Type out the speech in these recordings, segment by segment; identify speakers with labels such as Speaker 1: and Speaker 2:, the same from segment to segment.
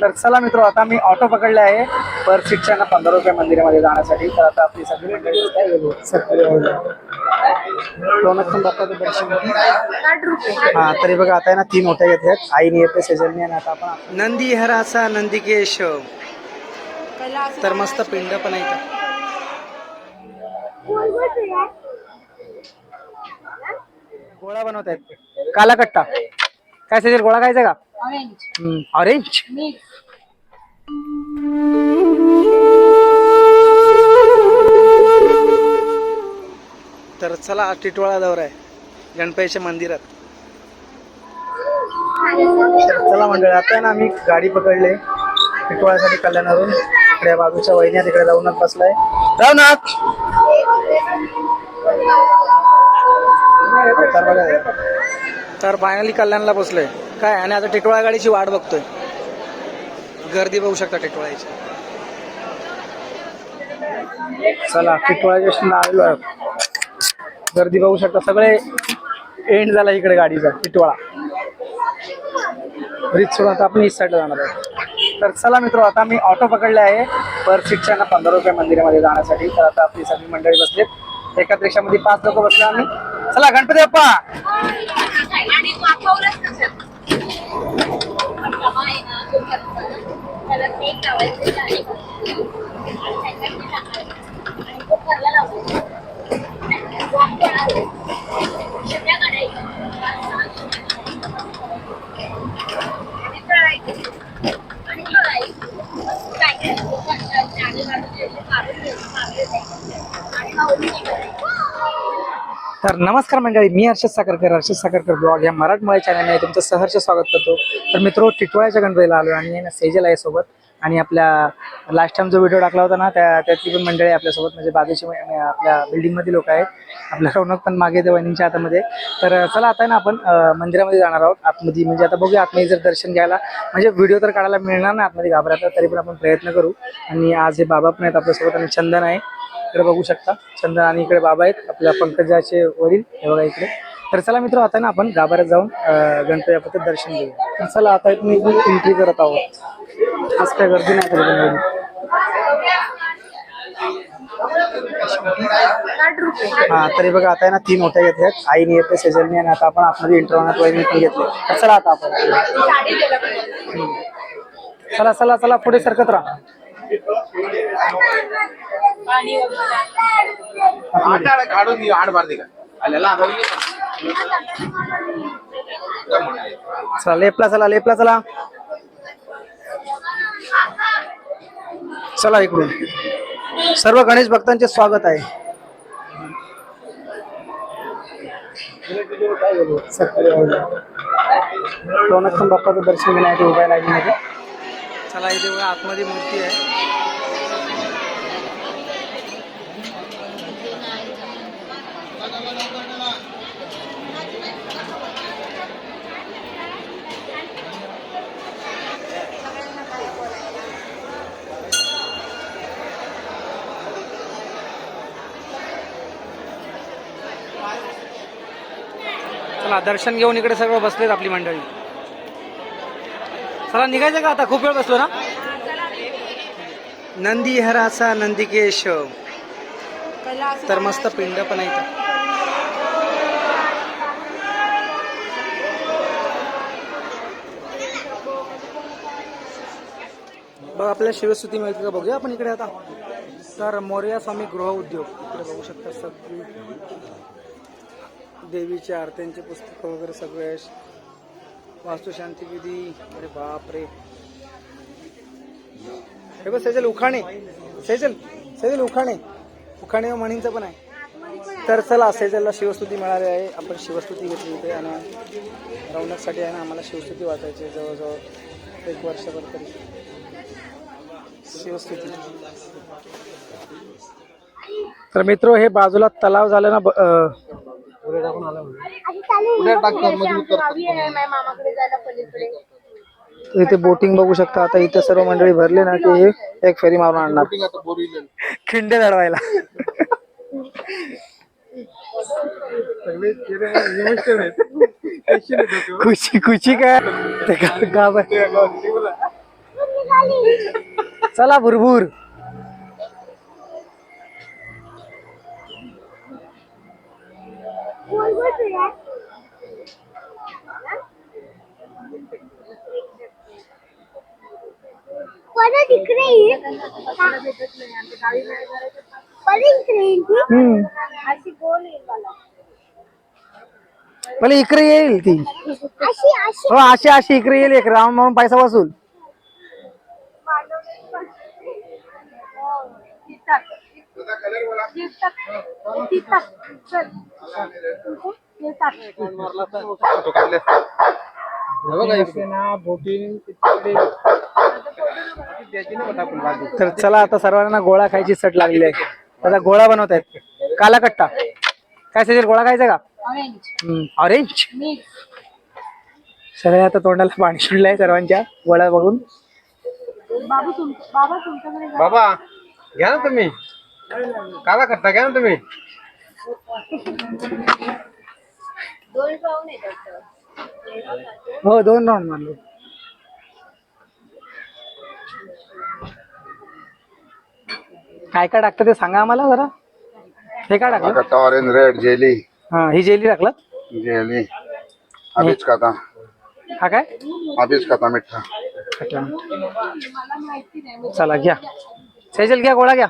Speaker 1: तर चला मित्र आता मी ऑटो पकडले आहे. पर सीटच्या ना पंधरा रुपये मंदिरामध्ये जाण्यासाठी. तर आता आपली सगळी मंडळी दर्शन हा तरी बघा आता ना तीन ओट्या घेतात आईने येते सेजलने आणि आता आपण नंदी हराचा नंदिकेश तर मस्त पिंड पण आहे. गोळा बनवत आहेत काला कट्टा. काय सेजल गोळा खायचा का?
Speaker 2: ऑरेंज
Speaker 1: ऑरेंज
Speaker 2: मिक्स
Speaker 1: तर चला टिटवाळा दौरा आहे. गणपतीच्या मंदिरात. तर चला मंडळी आता आहे ना आम्ही गाडी पकडले. टिटवाळ्यासाठी कल्याणावरून. इकडे बाजूच्या वहिन्या तिकडे रावनाथ बसलाय. रावनाथ तर बघा तर फायनली कल्याणला बसलोय. काय आणि आता टिटोळा गाडीची वाट बघतोय. गर्दी बघू शकता टिटोळ्याची चला टिटवाळ्या स्टेशन गर्दी बघू शकता. सगळे एंड झाला इकडे गाडीचा टिटोळा. ब्रिज सोडून आता आपण ईस्ट साईडला जाणार आहे तर चला मित्र आता मी ऑटो पकडले आहे. पर सीटच्या ना पंधरा रुपये मंदिरामध्ये जाण्यासाठी. तर आता आपली सगळी मंडळी बसलेत. एकाच रिक्षामध्ये पाच लोक बसले आम्ही. चला गणपती बाप्पा. तर नमस्कार मंडळी मी हर्षद साखरकर हर्षद साखरकर ब्लॉग या मराठमोळ्या चॅनलने तुमचं सहर्ष स्वागत करतो. तर मित्र टिटवाळ्याच्या गणपतीला आलो आणि ना सेजल आहे सोबत. आणि आपल्या लास्ट टाइम जो व्हिडिओ टाकला होता ना त्या त्याची पण मंडळी आपल्यासोबत. म्हणजे बाजूची आपल्या बिल्डिंगमध्ये लोक आहेत. आपल्या रौनक पण मागे ते वहिनींच्या हातामध्ये. तर चला आता आहे ना आपण मंदिरामध्ये जाणार आहोत. आतमध्ये म्हणजे आता बघूया आतमध्ये जर दर्शन घ्यायला म्हणजे व्हिडिओ तर काढायला मिळणार ना आतमध्ये घाबरायचा तरी पण आपण प्रयत्न करू. आणि आज हे बाबा पण आहेत आपल्यासोबत आणि चंदन आहे. इकडे बघू शकता. चंदन आणि इकडे बाबा आहेत. आपल्या पंकजाचे वडील हे बघा इकडे. तर चला मित्र आता ना आपण गाभाऱ्यात जाऊन गणपती बाप्पाचं दर्शन घेऊ तर चला आता इथून एंट्री करत आहोत. आज काय गर्दी नाही हा तरी बघा आता आहे ना तीन मोठ्या घेतल्यात. आईने येते सेजलने आणि आता आपण आतमध्ये इंटरव्हनात वगैरे पण घेतले. चला आता आपण. चला चला चला पुढे सरकत राहा.
Speaker 2: पाणी वगैरे
Speaker 3: ಆಟ ಆಡೋದು ನೀವು ಆಡಬಾರ್ದು ಈಗ ಅಲ್ಲೆಲ್ಲ ಅದಾವ
Speaker 1: चला लेपला चला लेपला चला चला इकडून सर्व गणेश भक्तांचे स्वागत आहे लोणार्थम बाप्पाचं दर्शन घेण्यासाठी उभा आहे लाईनीमध्ये चला इथे बघा आतमध्ये मूर्ती आहे चला दर्शन घेऊन इकडे सगळं बसलेत आपली मंडळी. चला निघायचं का आता? खूप वेळ बसलो ना? नंदी हरासा नंदिकेश तर मस्त पिंड पण आहे बघ आपल्या शिवस्तुती मिळते का? बघूया आपण इकडे आता. तर मोर्या स्वामी गृह उद्योग. इकडे बघू शकता सगळी. देवीच्या आरत्यांचे पुस्तक वगैरे सगळे वास्तुशांती विधी. अरे बापरे. हे बघ सेजल उखाणे. सेजल सेजल उखाणे. उखाणे म्हणींचं पण आहे. तर चला सेजलला शिवस्तुती मिळाली आहे. आपण शिवस्तुती घेतली इथे आणि रौनकसाठी आहे ना आम्हाला शिवस्तुती वाचायची जवळजवळ एक वर्षभर तरी. शिवस्तुती. तर मित्र हे बाजूला तलाव झालं ना
Speaker 2: मामाकडे जायला पलीकडे.
Speaker 1: तर इथे बोटिंग बघू शकता आता इथे सर्व मंडळी भरले ना की एक फेरी मारून आणणार. खिंडे दडवायला खुशी खुशी काय? ते गाव आहे. चला भुरभुर.
Speaker 4: परत इकडे येईल परत इकडे येईल ती
Speaker 1: हम्म।
Speaker 2: अशी गोल येईल मला।
Speaker 1: मला इकडे येईल ती.
Speaker 4: अशी अशी।
Speaker 1: हो अशी अशी इकडे येईल एक राऊंड म्हणून पैसा वसूल
Speaker 2: तिथं तिथं चल
Speaker 3: तो काढले असते. हे बघा इथे. द्यायची ना बटा आपण भाजी.
Speaker 1: तर चला आता सर्वांना गोळा खायची सट लागली आहे. आता गोळा बनवत आहेत. काला कट्टा काय सेजल गोळा खायचा का?
Speaker 2: ऑरेंज
Speaker 1: ऑरेंज
Speaker 2: मिक्स
Speaker 1: सगळ्या आता तोंडाला पाणी सुटलंय सर्वांच्या गोळा बघून.
Speaker 2: बाबू तुम बाबा तुमच्याकडे जा.
Speaker 3: बाबा घ्या ना तुम्ही. काला करता घ्या ना तुम्ही?
Speaker 2: दोन पाहून येतात
Speaker 1: हो दोन राऊंड मारले. काय काय टाकतं ते सांगा आम्हाला जरा. हे काय टाकलं?
Speaker 5: ऑरेंज रेड जेली
Speaker 1: हा ही जेली टाकलं?
Speaker 5: जेली का था
Speaker 1: हा काय?
Speaker 5: का था मिठा.
Speaker 1: चला घ्या. सेजल घ्या गोळा घ्या.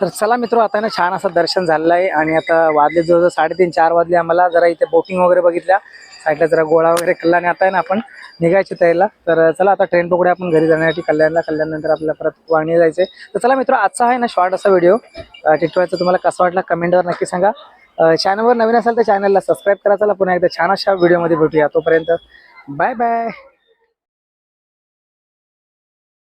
Speaker 1: तर चला मित्र आता ना छान असं दर्शन झालेलं आहे आणि आता वाजले जवळजवळ साडेतीन चार वाजले आम्हाला. जरा इथे बोटिंग वगैरे बघितल्या. साईडला जरा गोळा वगैरे खाल्ला आणि आता आहे ना आपण निघायची तयारीला तर चला आता ट्रेन पकडे आपण घरी जाण्यासाठी. कल्याणला कल्याणनंतर आपल्याला परत वाणी जायचे तर चला मित्र आजचा आहे ना शॉर्ट असा व्हिडिओ टिटवायचा तुम्हाला कसा वाटला कमेंटवर नक्की सांगा. चॅनलवर नवीन असाल तर चॅनलला सबस्क्राईब करा. चला पुन्हा एकदा छान अशा व्हिडिओमध्ये भेटूया. तोपर्यंत बाय बाय